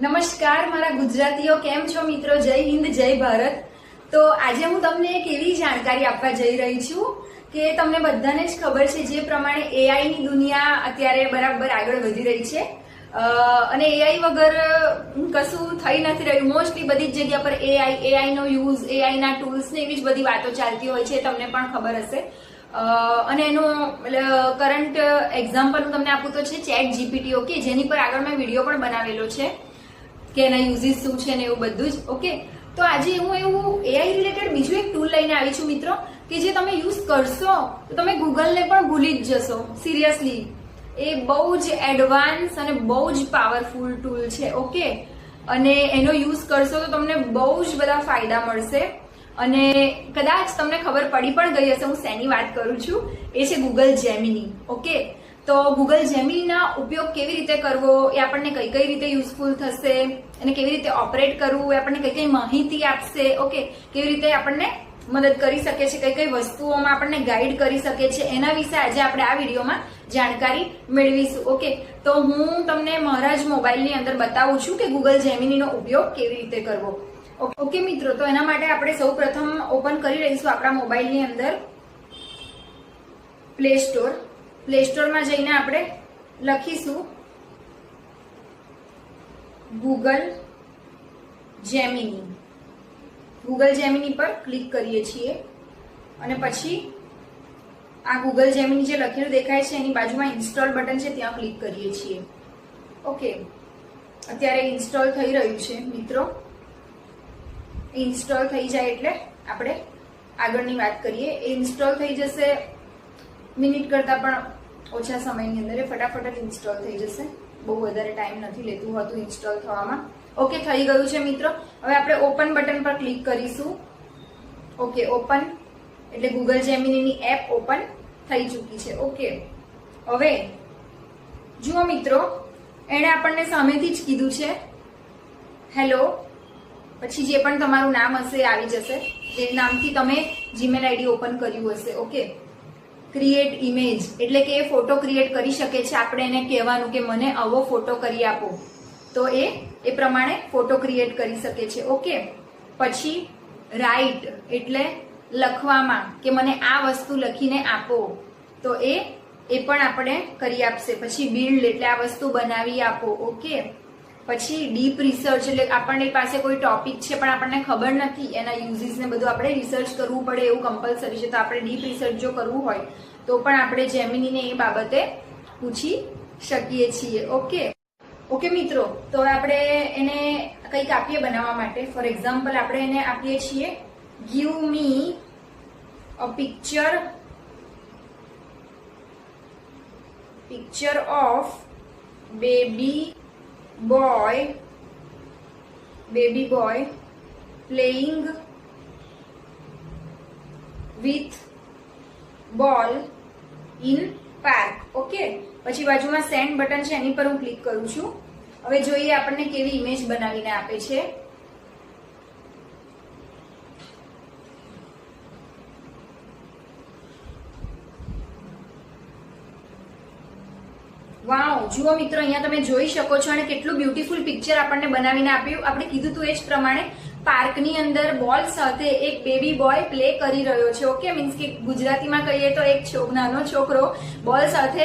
નમસ્કાર, મારા ગુજરાતીઓ, કેમ છો મિત્રો? જય હિન્દ, જય ભારત. તો આજે હું તમને એક એવી જાણકારી આપવા જઈ રહી છું કે તમને બધાને જ ખબર છે, જે પ્રમાણે એઆઈ ની દુનિયા અત્યારે બરાબર આગળ વધી રહી છે. અને એઆઈ વગર કશું થઈ નથી રહ્યું. મોસ્ટલી બધી જ જગ્યા પર એઆઈ એઆઈ નો યુઝ એઆઈ ના ટૂલ્સ ને એવી જ બધી વાતો ચાલતી હોય છે, તમને પણ ખબર હશે. અને એનો કરંટ એક્ઝામ્પલ હું તમને આપું તો છે ચેટ જીપીટી ઓકે જેની પર આગળ મેં વીડિયો પણ બનાવેલો છે. કે એના યુઝીસ શું છે ને એવું બધું જ. ઓકે તો આજે હું એવું એઆઈ રિલેટેડ બીજું એક ટૂલ લઈને આવી છું મિત્રો, કે જે તમે યુઝ કરશો, તો તમે ગૂગલને પણ ભૂલી જ જશો. સિરિયસલી એ બહુ જ એડવાન્સ અને બહુ જ પાવરફુલ ટૂલ છે. ઓકે અને એનો યુઝ કરશો તો તમને બહુ જ બધા ફાયદા મળશે. અને કદાચ તમને ખબર પડી પણ ગઈ હશે, હું શેની વાત કરું છું? એ છે ગૂગલ જેમિની ઓકે તો ગૂગલ જેમિનીના ઉપયોગ કેવી રીતે કરવો એ આપણને કઈ કઈ રીતે યુઝફુલ થશે અને કેવી રીતે ઓપરેટ કરવું એ આપણને કઈ કઈ માહિતી આપશે ઓકે કેવી રીતે આપણને મદદ કરી શકે છે, કઈ કઈ વસ્તુઓમાં આપણને ગાઈડ કરી શકે છે, એના વિશે આજે આપણે આ વિડીયોમાં જાણકારી મેળવીશું ઓકે તો હું તમને મારા જ મોબાઈલની અંદર બતાવું છું કે ગૂગલ જેમિનીનો ઉપયોગ કેવી રીતે કરવો. ઓકે મિત્રો, તો એના માટે આપણે સૌ ઓપન કરી રહીશું આપણા મોબાઈલની અંદર પ્લે સ્ટોર પ્લે સ્ટોરમાં જઈને આપણે લખીશું ગૂગલ જેમિની ગૂગલ જેમિની પર ક્લિક કરીએ છીએ અને પછી આ ગૂગલ જેમિની જે લખેલું દેખાય છે એની બાજુમાં ઇન્સ્ટોલ બટન છે ત્યાં ક્લિક કરીએ છીએ. ઓકે અત્યારે ઇન્સ્ટોલ થઈ રહ્યું છે મિત્રો. ઇન્સ્ટોલ થઈ જાય એટલે આપણે આગળની વાત કરીએ. એ ઇન્સ્ટોલ થઈ જશે મિનિટ કરતાં પણ ઓછા સમયની અંદર એ ફટાફટ જ ઇન્સ્ટોલ થઈ જશે. બહુ વધારે ટાઈમ નથી લેતું હતું ઇન્સ્ટોલ થવામાં. ઓકે થઈ ગયું છે મિત્રો. હવે આપણે ઓપન બટન પર ક્લિક કરીશું. Okay open. એટલે ગૂગલ જેમિનીની એપ ઓપન થઈ ચૂકી છે. ઓકે હવે, જુઓ મિત્રો, એણે આપણને સામેથી જ કીધું છે હેલો પછી જે પણ તમારું નામ હશે આવી જશે. જે નામથી તમે જીમેલ આઈડી ઓપન કર્યું હશે. ઓકે ક્રિએટ ઇમેજ એટલે કે એ ફોટો ક્રિએટ કરી શકે છે. આપણે એને કહેવાનું કે મને આવો ફોટો કરી આપો. તો એ એ પ્રમાણે ફોટો ક્રિએટ કરી શકે છે. ઓકે પછી રાઇટ એટલે લખવામાં કે મને આ વસ્તુ લખીને આપો. તો એ એ પણ આપણે કરી આપશે. પછી બિલ્ડ એટલે આ વસ્તુ બનાવી આપો. ઓકે પછી ડીપ રિસર્ચ એટલે આપણને પાસે કોઈ ટોપિક છે, પણ આપણને ખબર નથી. એના યુઝિસ ને બધું આપણે રિસર્ચ કરવું પડે એવું કમ્પલસરી છે. તો આપણે ડીપ રિસર્ચ જો કરવું હોય, તો પણ આપણે જેમિનીને એ બાબતે પૂછી શકીએ છીએ. ઓકે ઓકે મિત્રો. તો આપણે એને કંઈક આપીએ બનાવવા માટે. ફોર એક્ઝામ્પલ આપણે એને આપીએ છીએ give me a picture picture of baby boy, baby boy, playing with ball in park. Okay પછી બાજુમાં સેન્ડ બટન છે, એની પર હું ક્લિક કરું છું. હવે જોઈએ આપણને કેવી ઇમેજ બનાવીને આપે છે. વાવ, જુઓ મિત્રો, અહીંયા તમે જોઈ શકો છો અને કેટલું બ્યુટીફુલ પિક્ચર આપણને બનાવીને આપ્યું. આપણે કીધું હતું એ જ પ્રમાણે પાર્કની અંદર બોલ સાથે એક બેબી બોય પ્લે કરી રહ્યો છે. ઓકે મીન્સ કે ગુજરાતીમાં કહીએ તો એક નાનો છોકરો બોલ સાથે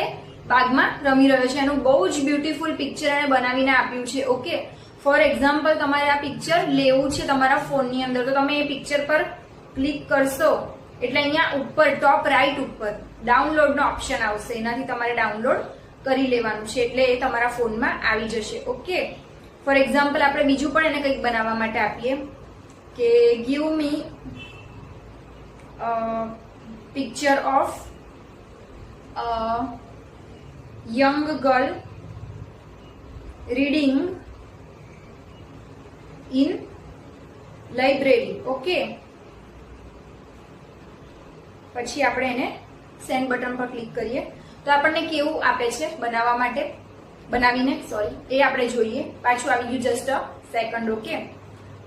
બાગમાં રમી રહ્યો છે. એનું બહુ જ બ્યુટીફુલ પિક્ચર એને બનાવીને આપ્યું છે. ઓકે ફોર એક્ઝામ્પલ તમારે આ પિક્ચર લેવું છે તમારા ફોનની અંદર. તો તમે એ પિક્ચર પર ક્લિક કરશો. એટલે અહીંયા ઉપર ટોપ રાઈટ ઉપર ડાઉનલોડનો ઓપ્શન આવશે. એનાથી તમારે ડાઉનલોડ કરી લેવાનું છે એટલે એ તમારા ફોનમાં આવી જશે, ઓકે? ફોર એક્ઝામ્પલ આપણે બીજું પણ એને કંઈક બનાવવા માટે આપીએ કે give me picture of young girl reading in library okay? પછી આપણે એને સેન્ડ બટન પર ક્લિક કરીએ. તો આપણને કેવું આપે છે બનાવવા માટે? બનાવીને સોરી એ આપણે જોઈએ. પાછું આવી ગયું જસ્ટ અ સેકન્ડ ઓકે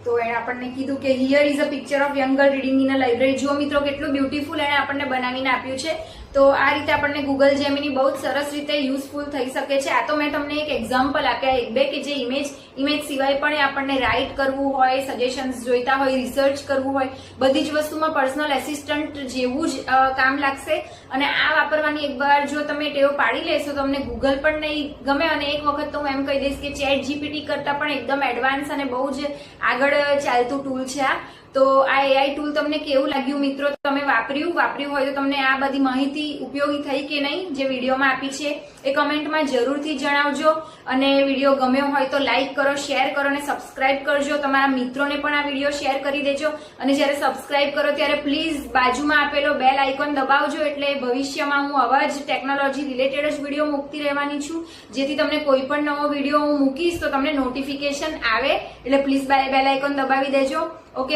તો એણે આપણને કીધું કે here is a picture of young girl reading in a library જુઓ મિત્રો, કેટલું બ્યુટીફુલ એણે આપણને બનાવીને આપ્યું છે. તો આ રીતે આપણને ગૂગલ જેમિની બહુ સરસ રીતે યુઝફુલ થઈ શકે છે. આ તો મેં તમને એક એક્ઝામ્પલ આપ્યા, એક, બે, કે જે ઇમેજ ઇમેજ સિવાય પણ આપણને રાઇટ કરવું હોય સજેશન્સ જોઈતા હોય રિસર્ચ કરવું હોય, બધી જ વસ્તુમાં પર્સનલ એસિસ્ટન્ટ જેવું જ કામ લાગશે. અને આ વાપરવાની એકવાર જો તમે ટેવ પાડી લેશો તો તમને ગૂગલ પણ નહીં ગમે. અને એક વખત તો હું એમ કહી દઈશ કે ચેટ જીપીટી કરતાં પણ એકદમ એડવાન્સ અને બહુ જ આગળ ચાલતું ટૂલ છે આ. તો આ એઆઈ ટૂલ તમને કેવું લાગ્યું? મિત્રો, તમે વાપર્યું? વાપર્યું હોય તો તમને આ બધી માહિતી ઉપયોગી થઈ કે નહીં? જે વિડીયોમાં આપી છે, એ કમેન્ટમાં જરૂરથી જણાવજો. અને વીડિયો ગમ્યો હોય તો લાઈક કરો શેર કરો અને સબસ્ક્રાઇબ કરજો. તમારા મિત્રોને પણ આ વીડિયો શેર કરી દેજો. અને જ્યારે સબસ્ક્રાઇબ કરો ત્યારે પ્લીઝ બાજુમાં આપેલો બેલ આઇકોન દબાવજો એટલે ભવિષ્યમાં હું આવા જ ટેકનોલોજી રિલેટેડ જ વીડિયો મૂકતી રહેવાની છું. જેથી તમને કોઈ પણ નવો વીડિયો હું મૂકીશ તો તમને નોટિફિકેશન આવે. એટલે પ્લીઝ બેલ આઇકોન દબાવી દેજો. ઓકે